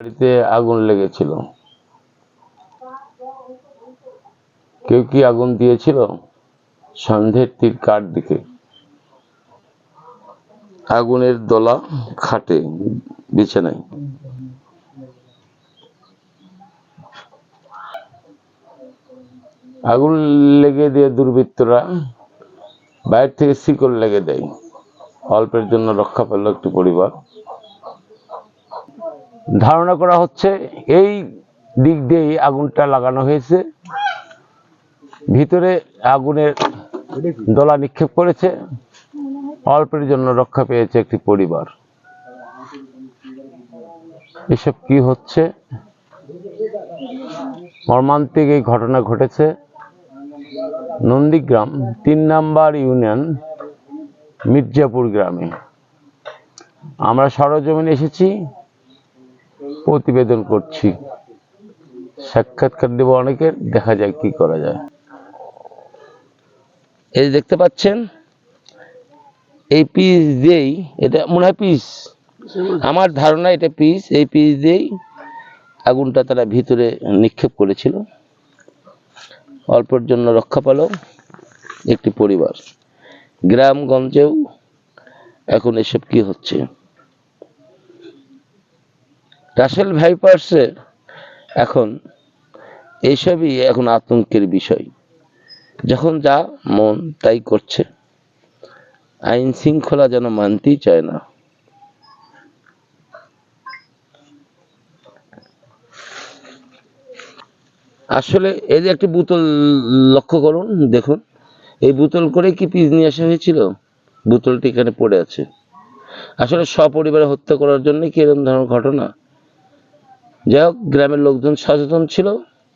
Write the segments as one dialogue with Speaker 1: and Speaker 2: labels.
Speaker 1: বাড়িতে আগুন লেগেছিল। কেউ কি আগুন দিয়েছিল? সন্ধ্যের তীর কার দিকে? আগুনের দোলা খাটে, বিছানায়। আগুন লেগে দিয়ে দুর্বৃত্তরা বাইরে থেকে শিকল লেগে দেয়। অল্পের জন্য রক্ষা পেল একটি পরিবার। ধারণা করা হচ্ছে এই দিক দিয়েই আগুনটা লাগানো হয়েছে। ভিতরে আগুনের দোলা নিক্ষেপ করেছে। অল্পের জন্য রক্ষা পেয়েছে একটি পরিবার। এসব কি হচ্ছে? মর্মান্তিক এই ঘটনা ঘটেছে নন্দীগ্রাম, তিন নাম্বার ইউনিয়ন, মির্জাপুর গ্রামে। আমরা সরজমিনে এসেছি। প্রতিবেদন করছি। সাক্ষাৎকার দেব অনেকের, দেখা যায় কি করা যায়। এই দেখতে পাচ্ছেন, এই পিস দিয়েই, এটা মনে হয় পিস আমার ধারণা এটা পিস এই পিস দিয়েই আগুনটা তারা ভিতরে নিক্ষেপ করেছিল। অল্পের জন্য রক্ষা পেল একটি পরিবার। গ্রামগঞ্জেও এখন এসব কি হচ্ছে? রাসেল ভাইপার্সে এখন এইসবই এখন আতঙ্কের বিষয়। যখন যা মন তাই করছে। আইন শৃঙ্খলা যেন মানতেই চায় না। আসলে এই যে একটি বোতল লক্ষ্য করুন, দেখুন। এই বোতল করে কি পিস নিয়ে আসা হয়েছিল? বোতলটি এখানে পড়ে আছে। আসলে সপরিবারে হত্যা করার জন্য কি এরকম ধরনের ঘটনা? যাই হোক গ্রামের লোকজন সচেতন ছিল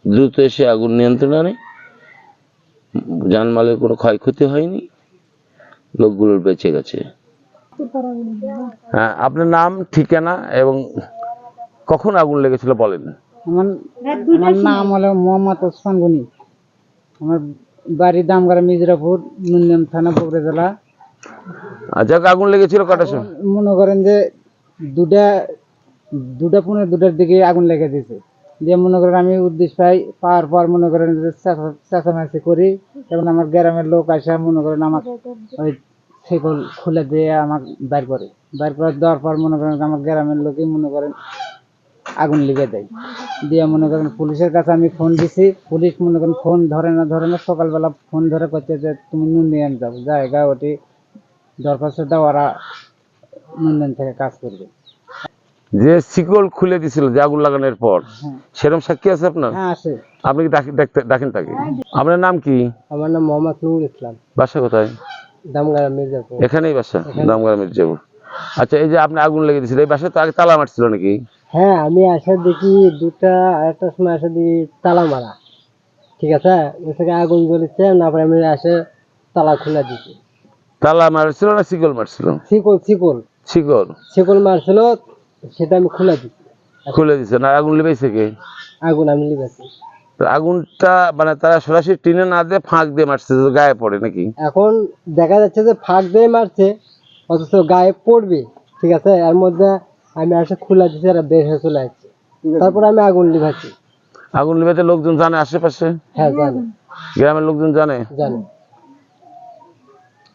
Speaker 1: দ্রুত এসে আগুন নিয়ন্ত্রণে আনে। জানমালের কোনো ক্ষয়ক্ষতি হয়নি লোকগুলোর বেঁচে গেছে। হ্যাঁ আপনার নাম ঠিকানা এবং কখন আগুন লেগেছিল বলেন?
Speaker 2: আমার নাম হলো মোহাম্মদ ওসমান গনি। আমার বাড়ি দামগাড়া মিজরাপুর নুনিয়াম থানা বগুড়া জেলা।
Speaker 1: আর যাক আগুন লেগেছিল কটার সময়?
Speaker 2: মনে করেন যে দুটা দুটা পনেরো দুটার দিকে আগুন লেগে দিয়েছে দিয়ে মনে করেন আমি উদ্দেশ্য পাই, পাওয়ার পর মনে করেন চেঁচা- চেঁচামেচি করি এবং আমার গ্রামের লোক আসা মনে করেন আমার ওই সেকল খুলে দিয়ে আমাকে বাইর করে। বাইর করে দেওয়ার পর মনে করেন আমার গ্রামের লোকই মনে করেন আগুন লিগে দেয়। দিয়ে মনে করেন পুলিশের কাছে আমি ফোন দিছি, পুলিশ মনে করেন ফোন ধরে না ধরে না সকালবেলা ফোন ধরে করছে যে তুমি নুনিয়ান যাও, জায়গা ওটি দরখাস্ত ওরা নুনিয়ান থেকে কাজ করবে।
Speaker 1: যে শিকল খুলে দিছিল যে আগুন লাগানোর পর
Speaker 2: হ্যাঁ।
Speaker 1: সেরকম সাক্ষী আছে আপনার?
Speaker 2: হ্যাঁ আছে।
Speaker 1: আপনি কি দেখতে- দেখেন তাকে? আপনার নাম কি?
Speaker 2: আমার নাম মোহাম্মদ নুরুল ইসলাম।
Speaker 1: বাসা কোথায়?
Speaker 2: দামগাড়া মির্জাপুর।
Speaker 1: এখানেই বাসা? দামগ্রাম মির্জাপুর। আচ্ছা এই যে আপনি আগুন লেগে দিয়েছিল এই বাসায় তো আগে তালা মারছিল নাকি?
Speaker 2: হ্যাঁ আমি আসা দেখি দুটা আরেকটার সময় আসা দেখি তালা মারা। ঠিক আছে? ওই থেকে আগুন জ্বলেছে তারপরে আমি আসে তালা খুলে দিছি।
Speaker 1: তালা মারছিল না শিকল মারছিল?
Speaker 2: শিকল শিকল।
Speaker 1: শিকল।
Speaker 2: শিকল মারছিল সেটা আমি খুলে দিছি
Speaker 1: খুলে দিছে না আগুন লেবেছে কে?
Speaker 2: আগুন আমি
Speaker 1: আগুনটা মানে তারা সরাসরি টিনে না দিয়ে ফাঁক দিয়ে মারছে গায়ে পড়ে নাকি?
Speaker 2: এখন দেখা যাচ্ছে যে ফাঁক দিয়ে মারছে অথচ গায়ে পড়বে ঠিক আছে? এর মধ্যে আমি আসে খুলে দিছি আর বের হয়ে চলে আসছে। তারপর আমি আগুন লিভাছি
Speaker 1: আগুন লেবেতে লোকজন জানে আশেপাশে?
Speaker 2: হ্যাঁ জানি।
Speaker 1: গ্রামের লোকজন জানে?
Speaker 2: জানি।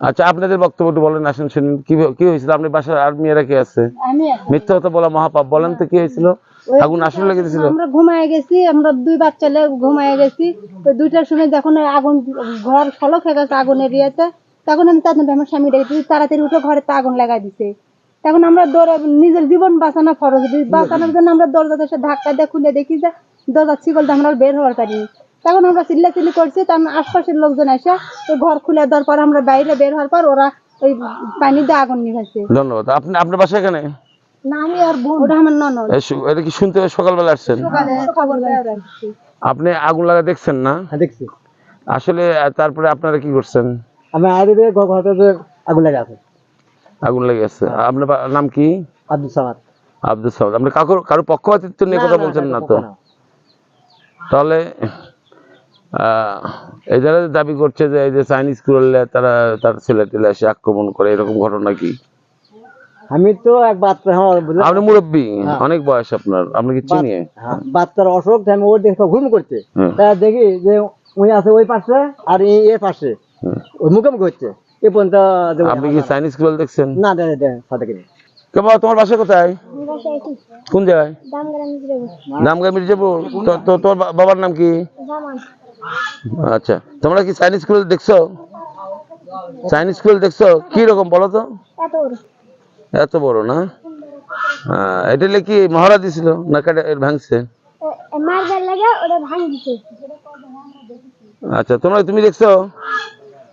Speaker 1: আচ্ছা আপনাদের বক্তব্যটা বলেন আসেন শুনুন কি কি হয়েছিল? আপনি বাসায় আর মেয়েরা কে আছে? মিথ্যা কথা বলা মহাপাপ বলেন তো কি হয়েছিল? আগুন আসলে লেগে দিয়েছিল
Speaker 3: আমরা ঘুমায় গেছি আমরা দুই বাচ্চা ঘুমায় গেছি। তো দুইটার সময় যখন আগুন ঘর ফলক হয়ে গেছে আগুনের ইয়েতে তখন আমি তাদের আমার স্বামী ডেকে দিই, তাড়াতাড়ি উঠে ঘরে তো আগুন লাগাই দিছে। তখন আমরা দৌড়ে নিজের জীবন বাঁচানো খরচ বাঁচানোর জন্য আমরা দরজা দেশে ধাক্কা দিয়ে খুলে দেখি যে দরজা ছিগল দিয়ে আমরা বের হওয়ার পারিনি। তখন আমরা চিল্লা চিল্লি করছি তখন আশপাশের লোকজন এসে ওই ঘর খুলে দেওয়ার পর আমরা বাইরে বের হওয়ার পর ওরা ওই পানি দিয়ে আগুন নিভাইছে।
Speaker 1: ধন্যবাদ। আপনি আপনার বাসা এখানে?
Speaker 3: না আমি আর বোন। ওটা আমার ননদ।
Speaker 1: এটা কি শুনতে সকালবেলা আসছেন। আপনি আগুন লাগা দেখছেন না?
Speaker 2: হ্যাঁ দেখছি।
Speaker 1: আসলে তারপরে আপনারা কি করছেন?
Speaker 2: আমার আগে ঘরটা আগুন লেগে আছে।
Speaker 1: আগুন লেগে গেছে আপনার নাম কি?
Speaker 2: আব্দুল সামাদ।
Speaker 1: আব্দুল সামাদ। আপনি কাকুর কারও পক্ষপাতিত্ব নিয়ে কথা বলছেন না তো? তাহলে যারা দাবি করছে যে এই যে চাইনিজ করলে তারা তার ছেলে টেলে এসে আক্রমণ করে এরকম ঘটনা কি?
Speaker 4: আমি তো এক বাচ্চা হ্যাঁ
Speaker 1: আপনি মুরব্বী
Speaker 4: হ্যাঁ।
Speaker 1: অনেক বয়স আপনার আপনি কি চিনি?
Speaker 4: হ্যাঁ, বাচ্চার অসুখ আমি ওর দেখে ঘুম করছে। তা দেখি যে উনি আছে ওই পাশে আর এই এ পাশে। ওই মুখোমুখি হচ্ছে। এ পর্যন্ত
Speaker 1: আপনি কি চাইনিজ স্কুল দেখছেন?
Speaker 4: না সাথে কিনে।
Speaker 1: তোমার বাসা কোথায়? কোন জায়গায়? মির্জাপুর। তোর বাবার নাম কি? আচ্ছা তোমরা কি চাইনিজ স্কুল দেখছ? চাইনিজ স্কুল দেখছ? কি রকম বলো তো? এত বড় না? হ্যাঁ, এটা কি মহারা দিছিল না কাটে এর ভাঙছে?
Speaker 3: মারবার লাগে ওটা ভাঙ দিছে
Speaker 1: আচ্ছা তোমরা তুমি দেখছ?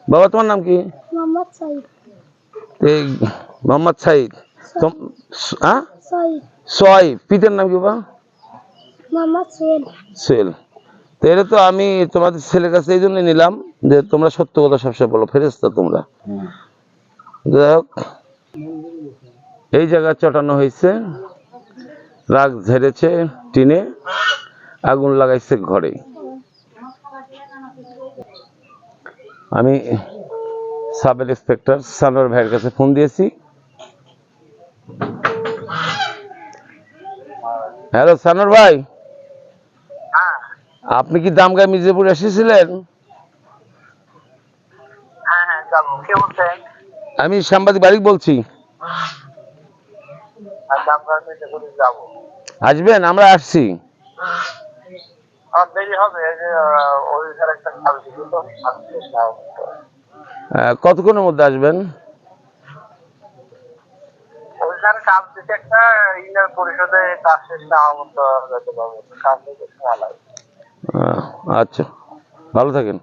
Speaker 1: বাবা তোমার নাম কি?
Speaker 3: মোহাম্মদ সাইদ।
Speaker 1: এই মোহাম্মদ সাইদ। তোম- হ্যাঁ
Speaker 3: সাইদ।
Speaker 1: পিতার নাম কি বাবা?
Speaker 3: মোহাম্মদ সোহেল।
Speaker 1: সেল তো এটা তো আমি তোমাদের ছেলের কাছে এই জন্য নিলাম যে তোমরা সত্য কথা সবসময় বলো ফেরেস্তা তোমরা। যাই হোক, এই জায়গা চটানো হয়েছে, রাগ ঝেড়েছে টিনে, আগুন লাগাইছে ঘরে। আমি সাব ইন্সপেক্টর সানোয়ার ভাইয়ের কাছে ফোন দিয়েছি। হ্যালো সানোয়ার ভাই। আপনি কি দামগায় মির্জাপুর এসেছিলেন?
Speaker 5: হ্যাঁ হ্যাঁ
Speaker 1: আমি সাংবাদিক বারিক বলছি। আসবেন আমরা আসছি। কতক্ষণের মধ্যে আসবেন?
Speaker 5: একটা পরিষদে কাজ শেষ না হওয়া মতো
Speaker 1: আচ্ছা ভালো থাকেন